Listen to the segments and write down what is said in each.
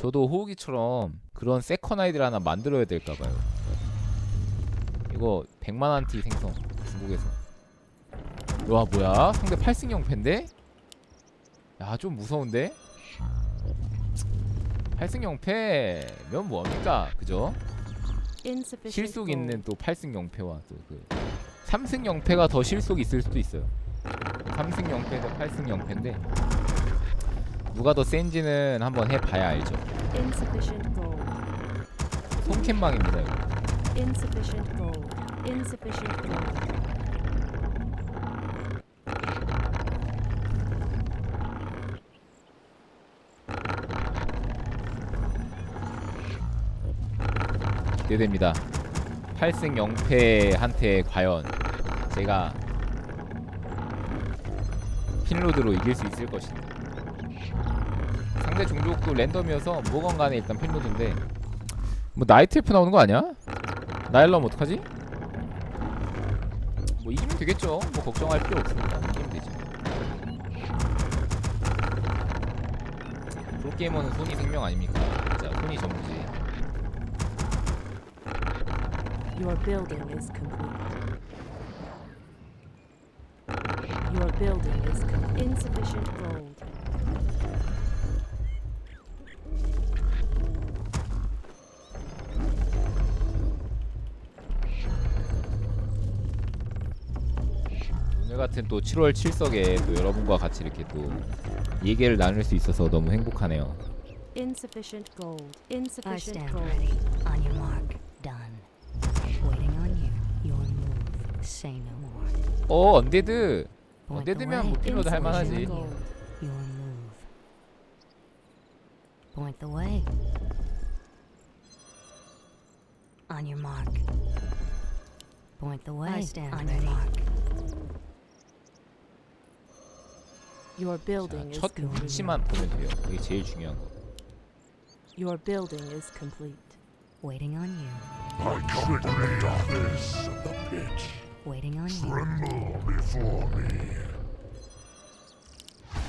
저도 호우기처럼 그런 세컨 아이들 하나 만들어야 될까봐요. 이거 100만원 티 생성 중국에서. 와 뭐야? 상대 8승 0패인데? 야 좀 무서운데? 8승 0패면 뭐합니까? 그죠? 실속. 있는 또 8승 0패와 또 그 3승 0패가 더 실속 있을 수도 있어요. 3승 0패 대 8승 0패인데 누가 더 센지는 한번 해봐야 알죠. Insufficient gold. 손캠망입니다. 이거. Insufficient gold. Insufficient gold. 기대됩니다. 8승 0패한테 과연 제가 핀로드로 이길 수 있을 것인가. 상대 종족도 랜덤이어서 뭐건 간에 일단 핀로드인데 뭐 나이트F 나오는 거 아니야? 나일럼 어떡하지? 뭐 이기면 되겠죠. 뭐 걱정할 필요 없습니다. 이기면 되지. 프로게이머는 손이 생명 아닙니까? 진짜 손이 전부지. Your building is complete. Your building is. Insufficient gold. 오늘 같은 또 7월 7석에 또 여러분과 같이 이렇게 또 얘기를 나눌 수 있어서 너무 행복하네요. Insufficient gold. I Insufficient stand gold. ready. On your mark. Done. Waiting on you. Your move. Say no more. 어 언데드 Point the 언데드면 way. 뭐 필로드 할 만하지. Insufficient gold. Your move. Point the way. On your mark. Point the way. I stand on your mark. Your 자, building is 첫 complete. 위치만 보면 돼요. 그게 제일 중요한 거. Your building is complete. Waiting on you. I come from the darkness of the pit. Waiting on you. Tremble before me.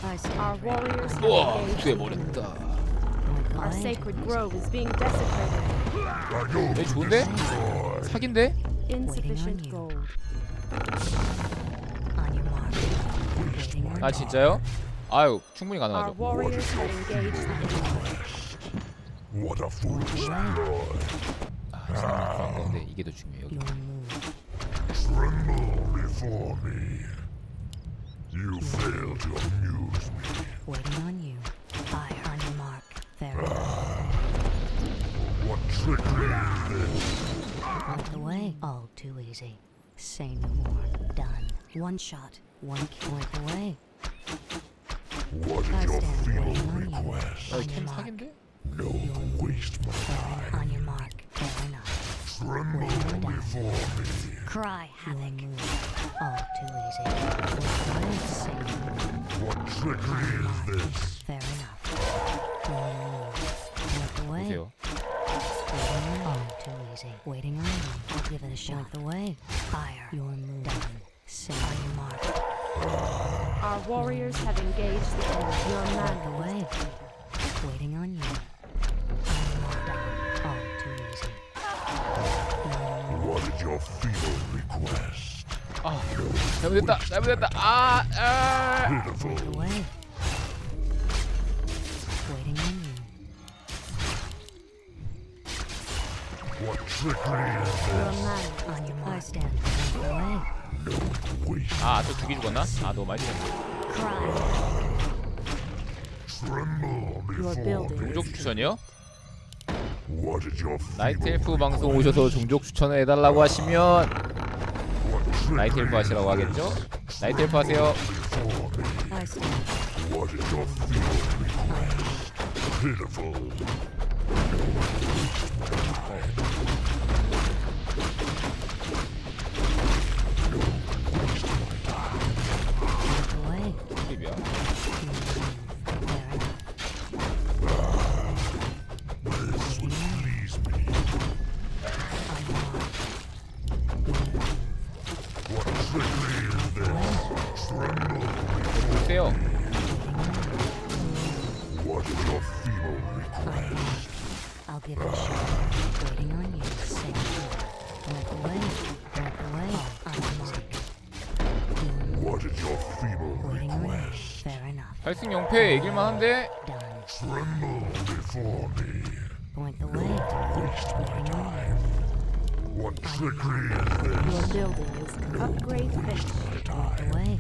I stand Our ready. warriors have 우와 engaged 돼 the enemy. 버렸다. Point the Our way. sacred grove is being desecrated. I know 내 좋은데? destroy. 사기인데? Insufficient you. gold. 아. 진짜요? 아유 충분히 가능하죠. 아 그런 건데 이게 더 중요해요. 여기. Tremble before me. You fail to amuse me. Waiting on you. Fire on your mark. There. What trickery is this? Point the way. All too easy. Say no more. Done. One shot. One point away. What is your feeble request? On your mark. No waste my time. On your mark. Tremble before me. Cry havoc. All too easy. What trickery is this? Fair enough. Look away. All too easy. Waiting on you. Give it a shot. the way. Fire. Your move. Done. Sailing Our warriors have engaged the enemy. Your Point man the way. Waiting on you. On your mark. Done. All too easy. Your move. What is your feeble request? 아 잘못했다. 잘못했다. 아 아. Pitiful. Point the way. Waiting on you. What trickery is Your this? man On your mark. I stand. Point the way. No, waste. 아저 두 개 죽었나? 아 너무 많이 죽었네. 종족 추천이요? 나이트 엘프 방송 오셔서 종족 추천을 해달라고 하시면 나이트 엘프 하시라고 하겠죠? 나이트 엘프 하세요. 보세요. What is your feeble request? I'll give it a shot. Waiting on you. Say Point the way. Point the way. On your mark. Your move. What is your feeble Waiting on you. request? Fair enough. 8승 0패 이길만 한데 Done. Tremble before me. Point the way. Waste my Waiting on time. What trickery is Your this? building is complete. Upgrade finished. My you. Point time. the way.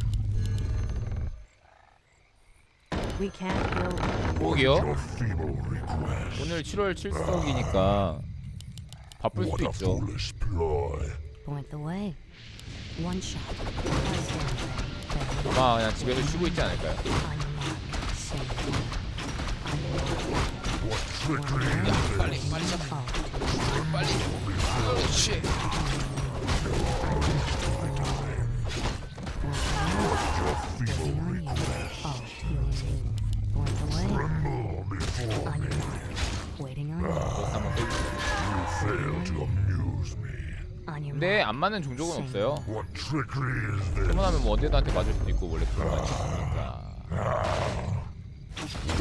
We can't build. Your feeble request. 오늘 7월 7석이니까 바쁠 What 수도 a 있죠 foolish ploy. Point the way. One shot. Ready. Fair enough. 아마 그냥 집에서 쉬고 있지 않을까요? On your mark. Say On your mark. 야, 빨리 빨리 잡아. 빨리. 그렇지. 근데 안 맞는 종족은 없어요. 소문하면 뭐 언제든한테 맞을 수도 있고 원래 그런 거니까.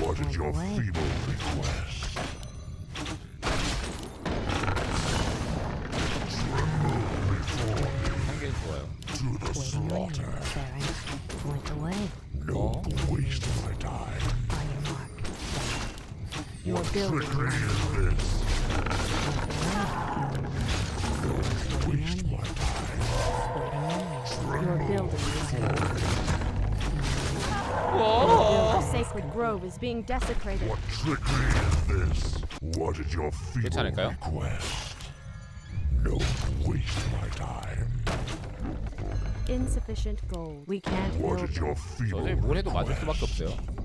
What is your feeble request? Tremble before him. To the slaughter. Away. No waste my time. What trickery is this? Whoa! is complete. 우와 The sacred grove is being desecrated. What trickery is this? What is your feeble 괜찮을까요? request? No waste my time. Insufficient gold. We can't What build. is your feeble 저질 뭘 해도 맞을 request? 수밖에 없어요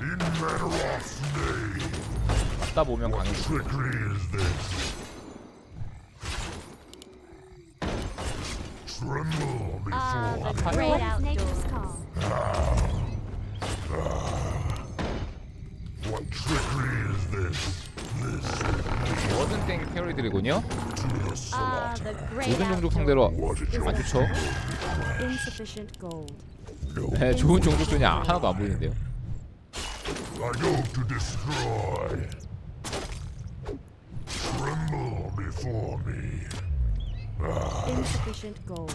In Madaroth's name, 맞다 보면 what 강해져 trickery is this? Tremble before me. Great outdoors. What trickery is this? This 뭐든 땡 드래곤이요? to the slaughter. 모든 종족 상대로 What is your 안 좋죠? Insufficient gold. no? 네, 좋은 종족 아- 하나도 안 보이는데요 I go to destroy. Tremble before me. Insufficient gold.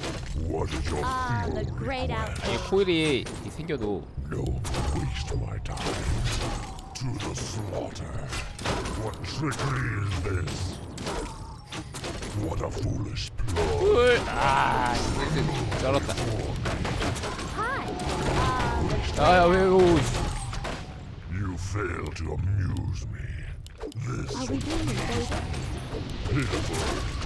What is your feeble great request? 이게 코일이 생겨도 No waste my time. To the slaughter. What trickery is this? What a foolish ploy. 꿀! 아 슬슬 쩔었다 아야 왜 오, You fail to amuse me. This Are we being invaded? pitiful.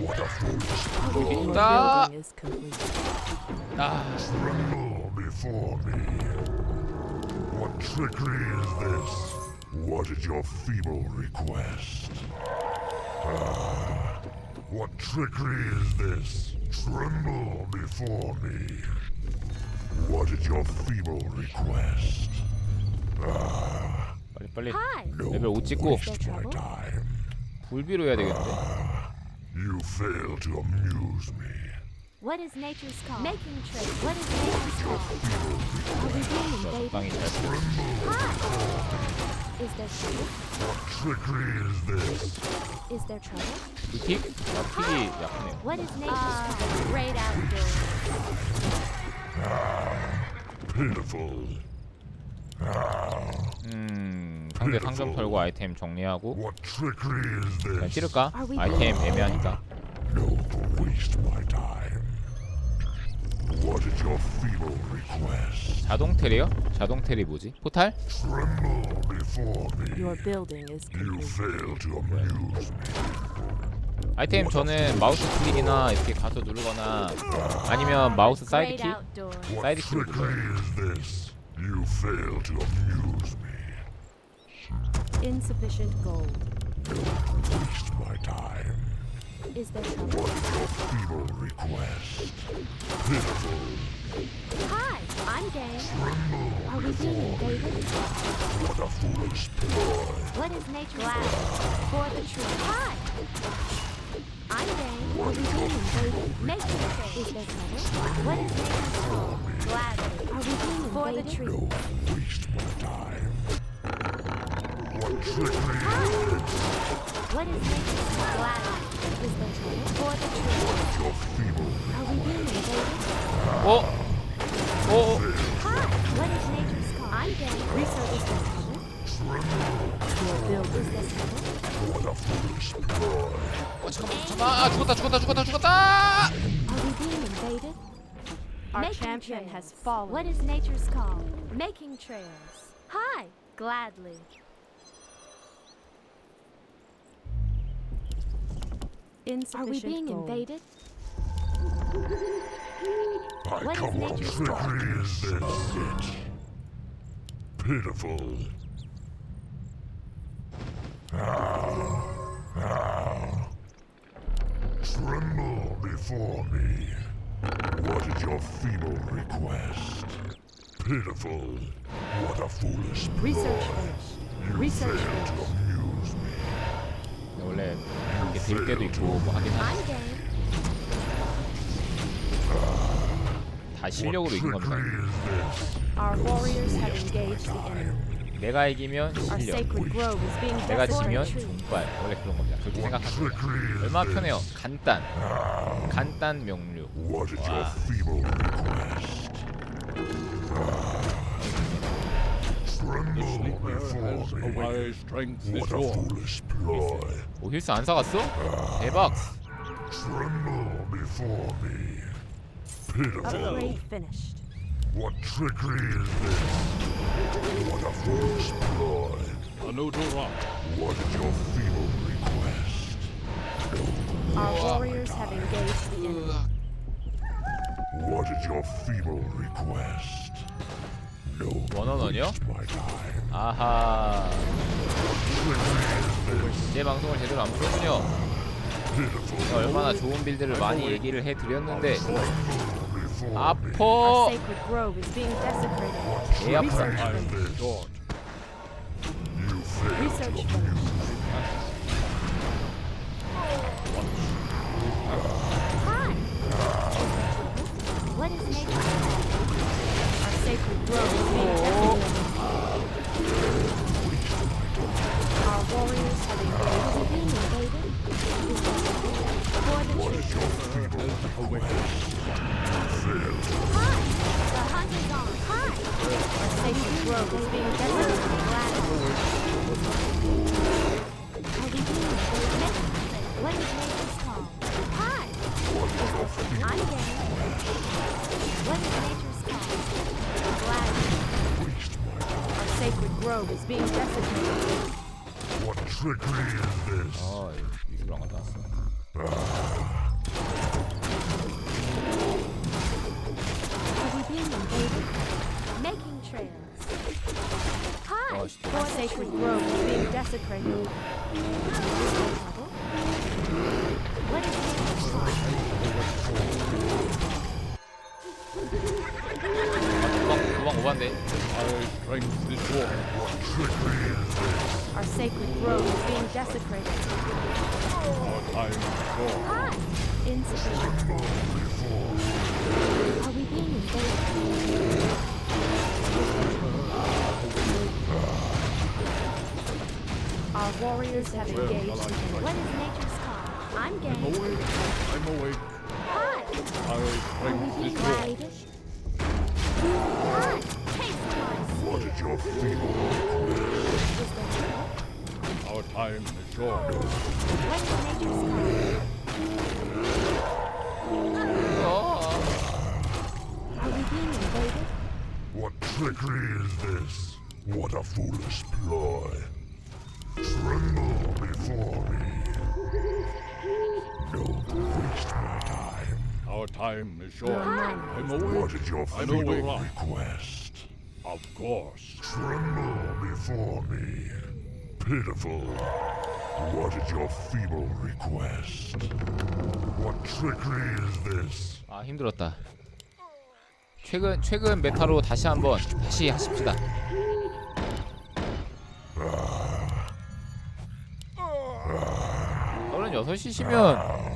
What a foolish Your 있다 building is complete. 아 tremble before me. What trickery is this? What is your feeble request? Ah, what trickery is this? Tremble before me. What is your feeble request? 빨리 빨리 Hi. No 레벨 5 찍고 waste my time. 불비로 해야 되겠는데 You fail to amuse me. What is nature's call? Making trade. What is nature's call? Are we being 저 invaded? 적당히 잘 Is there trouble? What trickery is this? Is there trouble? 이 픽? 아 픽이 약하네요 What is nature's call? The great outdoors. Pitiful. 음 상대 상점 털고 아이템 정리하고 What trickery is 그냥 this? 찌를까? 아이템 애매하니까 No waste my time. What is your feeble request? 자동 텔이요? 자동 텔이 뭐지? 포탈? Tremble before me. Your building is You complete. fail to amuse me. 아이템 저는 마우스 클릭이나 이렇게 가서 누르거나 아니면 마우스 사이드 Great 키? What 사이드 trickery is this? You fail to amuse me. Insufficient gold. Waste my time. Is there trouble? What is your feeble request? Pitiful. Hi, I'm game. Tremble Are we being invaded? What a foolish ploy. What is nature's call? For the truth. Hi. I'm game. Are we being invaded? Making trade. Is there trouble? What is nature's call? Gladly. Are we being For the invaded? truth. No waste my time. What trickery? What is nature's call? Gladly. Is there trouble? For the truth. Your feeble Are we being invaded? 어? 어? Hi. What is nature's call? I'm game. Research is there 어 잠깐만 잠깐만 아 죽었다 죽었다 죽었다 죽었다 Are we being invaded? Our Making champion trails. has fallen. What is nature's call? Making trails. Hi. Gladly. Are we Insufficient being gold. invaded? I What is come what nature's trickery is this? It pitiful. Ah, ah. Tremble before me. What is your feeble request? Pitiful. What a foolish Research ploy. finished. You Research fail to finished. amuse me. 원래 이게 될 때도 있고 뭐 하긴 하 I'm game. 다 실력으로 이긴 what 겁니다 trickery is this? Our warriors have engaged the enemy. 내가 이기면 실력 sacred grove is being 내가 지면. 종발 원래 그런 겁니다 그렇게 is 얼마나? 편해요 간단 간단 명료 ploy. 오 힐스 안 사갔어? 대박 Tremble before me. Pitiful. Upgrade finished. What trickery is this? What a foolish ploy. Rock. What is your feeble request? Our warriors have engaged the enemy. What is your feeble request? No. 원원원이요? waste My time. 아하 Trickery is this? 제 방송을 제대로 안 보는군요 Pitiful. 얼마나 좋은 빌드를 많이 얘기를 해드렸는데 അപ്പോ Yep. Research. Research. sacred grove is being desecrated. What trickery is this? Oh, wrong with us. Are we being invaded? Making trails. Hi! Oh, sacred grove is being desecrated. What is this? Is yours. What trickery is this? Our sacred grove is being desecrated. Our time is short. Hi. Insufficient. Are we being invaded? Our warriors have engaged the enemy. What is nature's call? I'm game. Awake. I'm awake. Hi. Our Are we strength being is yours. invaded? Hi. Taste my What is your feeble Is? Our time is short. What is nature's call? Are we being invaded? What trickery is this? What a foolish ploy. Tremble before me. Don't waste my time. Our time is short. I'm awake. What is your I'm feeble request? Of course. Tremble before me. Pitiful. What is your feeble request? What trickery is this? 아 힘들었다 최근 최근 메타로 다시 한번 다시 하십시다 서른 여섯 시시면 What a foolish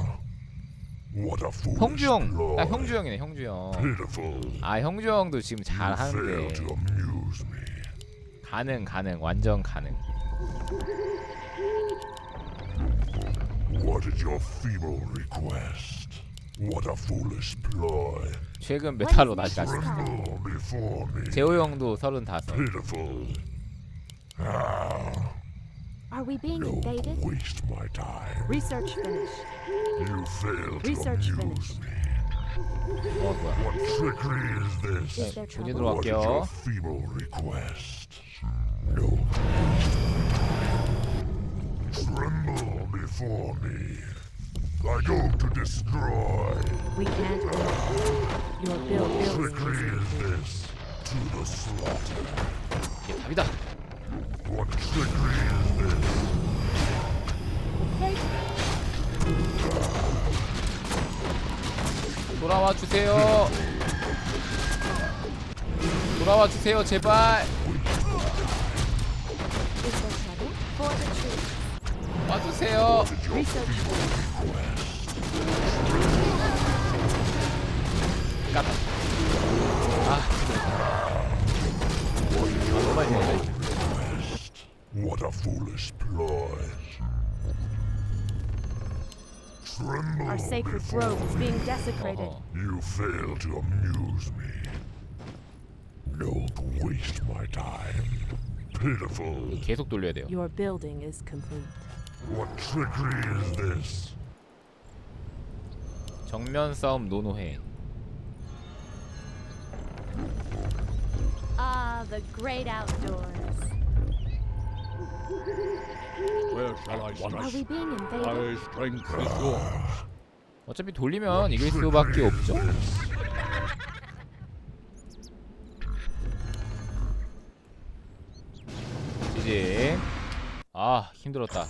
형주 형, ploy. 나 형주 형이네 형주 형. Pitiful. 아 형주 형도 지금 잘 You fail 하는데 to amuse me. 가능 가능 완전 가능. What is your feeble request? What a foolish ploy. 최근 메탈로 다시 me. 재호 형도 서른다섯. Pitiful. Ah, Are we being don't invaded? waste my time. Research finished. You fail to Research amuse finished. me. 어 뭐야? What trickery is this? Is there 문이 trouble? What is your 들어갈게요. feeble request? No. Tremble before me. I go to destroy. We can't win. Your build What building trickery is is this? To the slaughter. 이게 답이다. What trickery is this? 돌아와 주세요. 돌아와 주세요, 제발. 와주세요. Is sacred before grove is me. being desecrated. 어허. You fail to amuse me. Don't waste my time. Pitiful. 계속 돌려야 돼요. Your building is complete. What trickery is this? 정면 싸움 노노해. Ah, the great outdoors. Where shall I Are strike? we being invaded? My strength is yours. 어차피 돌리면 이길 수밖에 없죠. 지지. 아 힘들었다.